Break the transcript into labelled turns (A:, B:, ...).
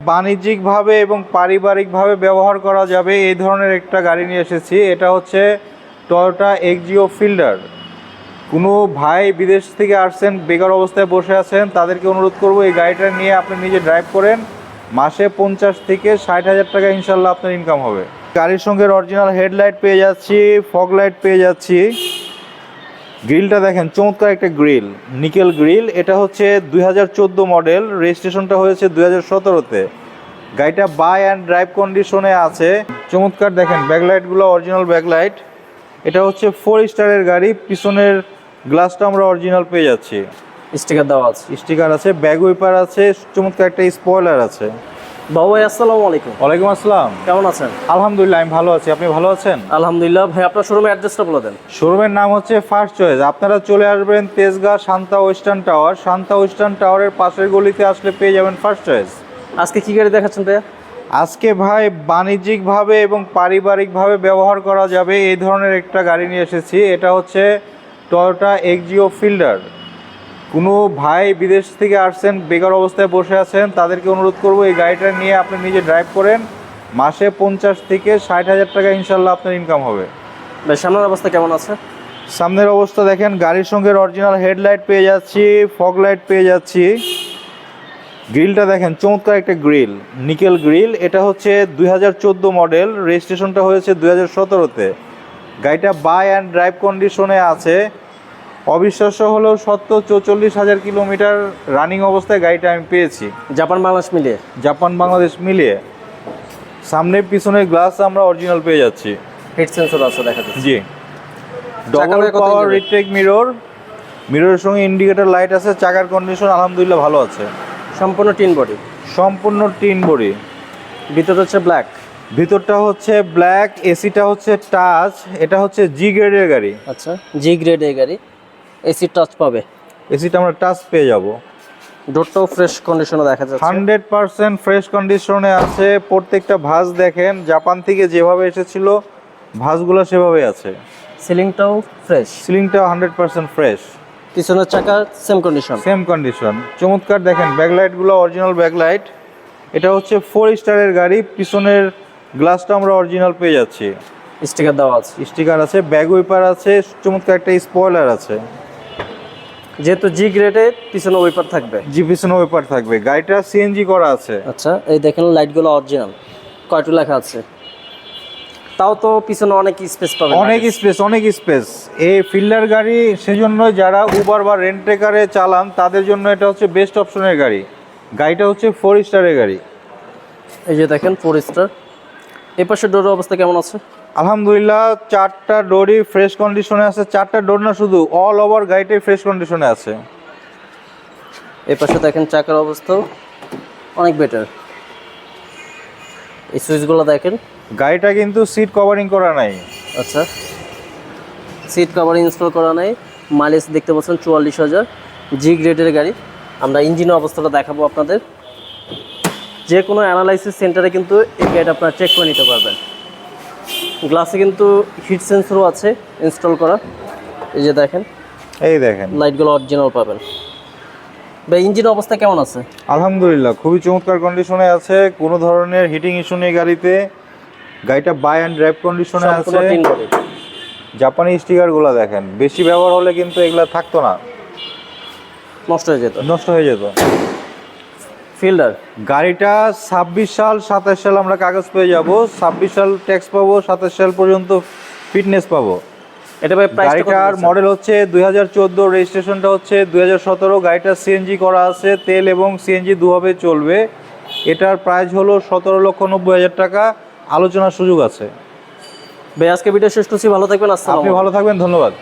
A: বাণিজ্যিকভাবে এবং পারিবারিকভাবে ব্যবহার করা যাবে এই ধরনের একটা গাড়ি নিয়ে এসেছি। এটা হচ্ছে টয়োটা এক্সিও ফিল্ডার কোনো ভাই বিদেশ থেকে আসছেন, বেকার অবস্থায় বসে আছেন, তাদেরকে অনুরোধ করব এই গাড়িটা নিয়ে আপনি নিজে ড্রাইভ করেন। মাসে পঞ্চাশ থেকে ষাট হাজার টাকা ইনশাল্লাহ আপনার ইনকাম হবে। গাড়ির সঙ্গে অরিজিনাল হেডলাইট পেয়ে যাচ্ছি ফগ লাইট পেয়ে যাচ্ছি। গ্রিলটা দেখেন চমৎকার একটা গ্রিল নিকেল গ্রিল এটা হচ্ছে দুই হাজার চোদ্দ মডেল রেজিস্ট্রেশনটা হয়েছে দুই হাজার সতেরোতে। গাড়িটা বাই অ্যান্ড ড্রাইভ কন্ডিশনে আছে। চমৎকার দেখেন ব্যাকলাইটগুলো অরিজিনাল ব্যাকলাইট এটা হচ্ছে ফোর স্টারের গাড়ি পিছনের গ্লাসটা আমরা অরিজিনাল পেয়ে যাচ্ছি।
B: স্টিকার দেওয়া আছে।
A: স্টিকার আছে ব্যাগ ওয়েপার আছে চমৎকার একটা স্পয়লার আছে।
B: বাবু ভাই আসসালামু আলাইকুম।
A: ওয়ালাইকুম আসসালাম।
B: কেমন আছেন?
A: আলহামদুলিল্লাহ আমি ভালো আছি। আপনি ভালো আছেন?
B: আলহামদুলিল্লাহ ভাই আপনার শোরুমের অ্যাড্রেসটা বলে দেন।
A: শোরুমের নাম হচ্ছে ফার্স্ট চয়েস আপনারা চলে আসবেন Tejgaon Shanta Western Tower. Shanta Western টাওয়ারের পাশের গলিতে আসলে পেয়ে যাবেন ফার্স্ট চয়েস
B: আজকে কি গাড়ি দেখাচ্ছেন ভাইয়া?
A: আজকে ভাই বাণিজ্যিকভাবে এবং পারিবারিকভাবে ব্যবহার করা যাবে। এই ধরনের একটা গাড়ি নিয়ে এসেছি। এটা হচ্ছে টয়োটা এক্সিও ফিল্ডার কোনো ভাই বিদেশ থেকে আসছেন বেকার অবস্থায় বসে আছেন তাদেরকে অনুরোধ করব এই গাড়িটা নিয়ে আপনি নিজে ড্রাইভ করেন। মাসে পঞ্চাশ থেকে ষাট হাজার টাকা ইনশাল্লাহ আপনার ইনকাম হবে।
B: ভাই সামনের অবস্থা কেমন আছে?
A: সামনের অবস্থা দেখেন গাড়ির সঙ্গে অরিজিনাল হেডলাইট পেয়ে যাচ্ছি ফগ লাইট পেয়ে যাচ্ছি। গ্রিলটা দেখেন চমৎকার একটা গ্রিল নিকেল গ্রিল এটা হচ্ছে দুই হাজার চোদ্দ মডেল রেজিস্ট্রেশনটা হয়েছে দুই হাজার সতেরোতে। গাড়িটা বাই অ্যান্ড ড্রাইভ কন্ডিশনে আছে। অবিশ্বাস্য হলেও সত্য চৌচল্লিশ হাজার কিলোমিটার রানিং অবস্থায় গাড়িটা আমি পেয়েছি।
B: জাপান বাংলাদেশ মিলিয়ে?
A: জাপান বাংলাদেশ মিলিয়ে। সামনে পিছনের গ্লাস আমরা অরিজিনাল পেয়ে যাচ্ছি।
B: হিট সেন্সর আছে দেখা যাচ্ছে।
A: জি। ডবল পাওয়ার রিটেক মিরর মিররের সঙ্গে ইন্ডিকেটর লাইট আছে চাকার কন্ডিশন আলহামদুলিল্লাহ ভালো আছে।
B: সম্পূর্ণ টিন বডি?
A: সম্পূর্ণ টিন বডি।
B: ভিতরে হচ্ছে ব্ল্যাক
A: ভিতরটা হচ্ছে ব্ল্যাক এসিটা হচ্ছে টাচ এটা হচ্ছে জি গ্রেডের গাড়ি।
B: আচ্ছা জি গ্রেড এই গাড়ি। এসি টাচ পাবে।
A: এসিটা আমরা টাচ পেয়ে যাব।
B: ডোরটাও ফ্রেশ কন্ডিশনে দেখা যাচ্ছে।
A: হান্ড্রেড পার্সেন্ট ফ্রেশ কন্ডিশনে আছে। প্রত্যেকটা ভাঁজ দেখেন জাপান থেকে যেভাবে এসেছিল ভাঁজগুলো সেভাবে আছে।
B: সিলিংটাও ফ্রেশ
A: সিলিংটাও হান্ড্রেড পার্সেন্ট ফ্রেশ
B: পিছনের চাকা সেম কন্ডিশন
A: সেম কন্ডিশন চমৎকার দেখেন ব্যাকলাইটগুলো অরিজিনাল ব্যাকলাইট এটা হচ্ছে ফোর স্টারের গাড়ি। পিছনের গ্লাসটা আমরা অরিজিনাল পেয়ে যাচ্ছি।
B: স্টিকার দেওয়া আছে।
A: স্টিকার আছে ব্যাগ ওয়েপার আছে চমৎকার একটা স্পয়লার আছে।
B: যেহেতু জি গ্রেডে পিছনে ওয়েপার থাকবে।
A: জি পিছনে ওয়েপার থাকবে। গাড়িটা সিএনজি করা আছে।
B: আচ্ছা এই দেখেন লাইটগুলো অরিজিনাল কয়টু লেখা আছে? তাও তো পিছনে অনেক স্পেস পাবে
A: অনেক স্পেস অনেক স্পেস এই ফিল্ডার গাড়ি সেজন্য যারা উবার বা রেন্ট ট্রেকারে চালান তাদের জন্য এটা হচ্ছে বেস্ট অপশনের গাড়ি। গাড়িটা হচ্ছে ফোর স্টারের গাড়ি।
B: এই যে দেখেন ফোর স্টার এই পাশে ডোরের অবস্থা কেমন আছে?
A: আলহামদুলিল্লাহ চারটা ডোরই ফ্রেশ কন্ডিশনে আছে। চারটা ডোর না শুধু অল ওভার গাড়িটাই ফ্রেশ কন্ডিশনে আছে।
B: এই পাশে দেখেন চাকার অবস্থাও অনেক বেটার এই সুইচগুলো দেখেন।
A: গাড়িটা কিন্তু সিট কভারিং করা নাই।
B: আচ্ছা। সিট কভার ইনস্টল করা নাই। মাইলেজ দেখতে পাচ্ছেন চুয়াল্লিশ হাজার। জি গ্রেডের গাড়ি। আমরা ইঞ্জিনের অবস্থাটা দেখাবো আপনাদের। যে কোনো অ্যানালাইসিস সেন্টারে কিন্তু এই গাড়িটা আপনারা চেক করে নিতে পারবেন। গ্লাসে কিন্তু হিট সেন্সরও আছে ইনস্টল করা এই যে দেখেন
A: এই দেখেন।
B: লাইটগুলো অরিজিনাল পাবেন। বা ইঞ্জিনের অবস্থা কেমন আছে?
A: আলহামদুলিল্লাহ খুবই চমৎকার কন্ডিশনে আছে। কোনো ধরনের হিটিং ইস্যু নেই গাড়িতে। গাড়িটা বাই অ্যান্ড ড্রাইভ কন্ডিশনে আছে। জাপানি স্টিকারগুলো দেখেন। বেশি ব্যবহার হলে কিন্তু এগুলো থাকতো না।
B: নষ্ট হয়ে যেত।
A: নষ্ট হয়ে যেত।
B: ফিল্ডার।
A: গাড়িটা ছাব্বিশ সাল সাতাশ সাল আমরা কাগজ পেয়ে যাব। ছাব্বিশ সাল ট্যাক্স পাবো সাতাশ সাল পর্যন্ত ফিটনেস পাবো।
B: এটা ভাই
A: গাড়িটার মডেল হচ্ছে দুই হাজার চোদ্দ রেজিস্ট্রেশনটা হচ্ছে দুই হাজার সতেরো। গাড়িটা সিএনজি করা আছে তেল এবং সিএনজি দুভাবে চলবে। এটার প্রাইস হলো সতেরো লক্ষ নব্বই হাজার টাকা। আলোচনার সুযোগ আছে।
B: ভাই আজকে ভিডিও শেষ করছি। ভালো থাকবেন
A: আপনি ভালো থাকবেন ধন্যবাদ।